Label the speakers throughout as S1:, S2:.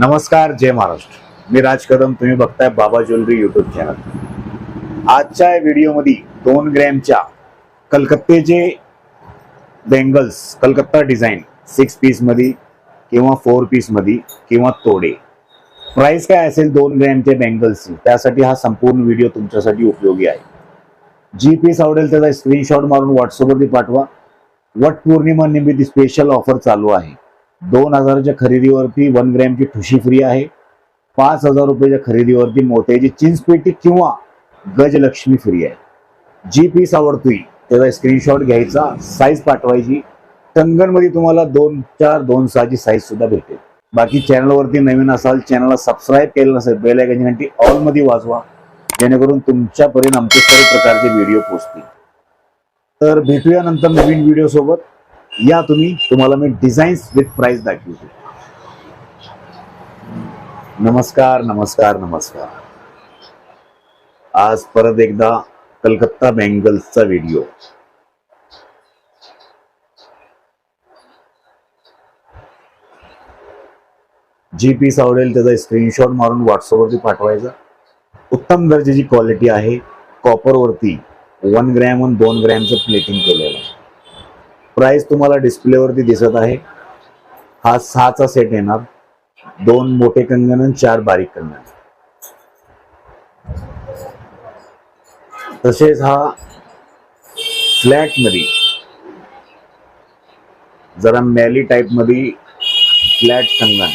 S1: नमस्कार जय महाराष्ट्र. मी राज कदम तुम्ही बघताय बाबा ज्वेलरी युट्यूब चॅनल आजच्या व्हिडिओमध्ये दोन ग्रॅमच्या कलकत्तेचे बेंगल्स कलकत्ता डिझाईन सिक्स पीसमध्ये किंवा फोर पीसमध्ये किंवा तोडे. प्राईस काय असेल दोन ग्रॅमच्या बँगल्सची त्यासाठी हा संपूर्ण व्हिडिओ तुमच्यासाठी उपयोगी आहे. जी पीस आवडेल त्याचा स्क्रीनशॉट मारून व्हॉट्सअपवरती पाठवा. वट पौर्णिमा निमित्त स्पेशल ऑफर चालू आहे. दोन हजाराच्या खरेदीवरती वन ग्रॅमची ठुशी फ्री आहे. पाच हजार रुपयाच्या खरेदीवरती मोत्याची चिंचपेटी किंवा गजलक्ष्मी फ्री आहे. जी पीस आवडतोय त्याचा स्क्रीनशॉट घ्यायचा साईज पाठवायची. टंगनमध्ये तुम्हाला दोन चार दोन सहाची साईज सुद्धा भेटेल. बाकी चॅनलवरती नवीन असाल चॅनलला सबस्क्राईब केलं नसेल बेल घंटी ऑलमध्ये वाजवा. जेणेकरून तुमच्यापर्यंत आमचे सर्व प्रकारचे व्हिडिओ पोचतील. तर भेटूया नंतर नवीन व्हिडिओ सोबत. या तुम्ही तुम्हाला मी डिझाईन्स विथ प्राइस दाखवतो. नमस्कार नमस्कार नमस्कार. आज परत एकदा कलकत्ता बँगल्सचा व्हिडिओ जी पीस आवडेल त्याचा स्क्रीनशॉट मारून व्हॉट्सअपवरती पाठवायचा. उत्तम दर्जाची क्वालिटी आहे. कॉपरवरती वन ग्रॅम आणि दोन ग्रॅमचं प्लेटिंग केलेलं आहे. प्राइस तुम्हाला डिस्प्लेवरती दिसत आहे. हा सहाचा सेट येणार. दोन मोठे कंगन आणि चार बारीक कंगन तसेच हा फ्लॅटमध्ये जरा मॅली टाईपमध्ये फ्लॅट कंगन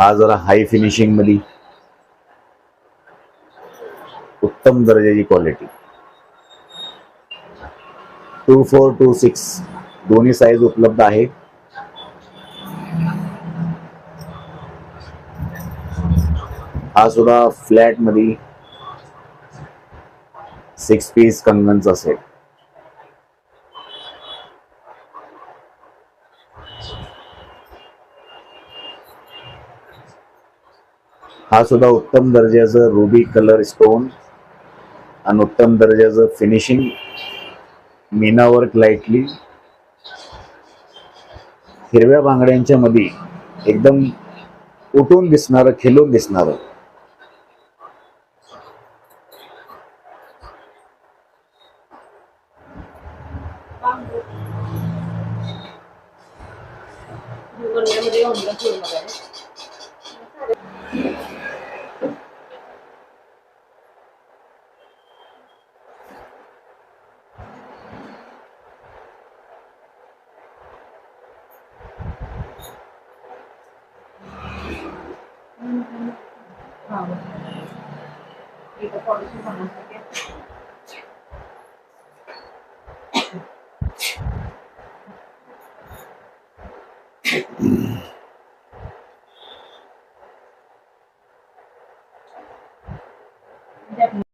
S1: हा जरा हाय फिनिशिंगमध्ये उत्तम दर्जाची quality two four two six दोन्ही साईज उपलब्ध आहे. हा सुद्धा फ्लॅटमध्ये सिक्स पीस कंगनचा सेट हा सुद्धा उत्तम दर्जाचं रुबी कलर स्टोन आणि उत्तम दर्जाचं फिनिशिंग मीना वर्क लाईटली हिरव्या बांगड्यांच्या मध्ये एकदम उठून दिसणारं खिलून दिसणारं.
S2: এটা পড়াশোনা থেকে Mm-hmm.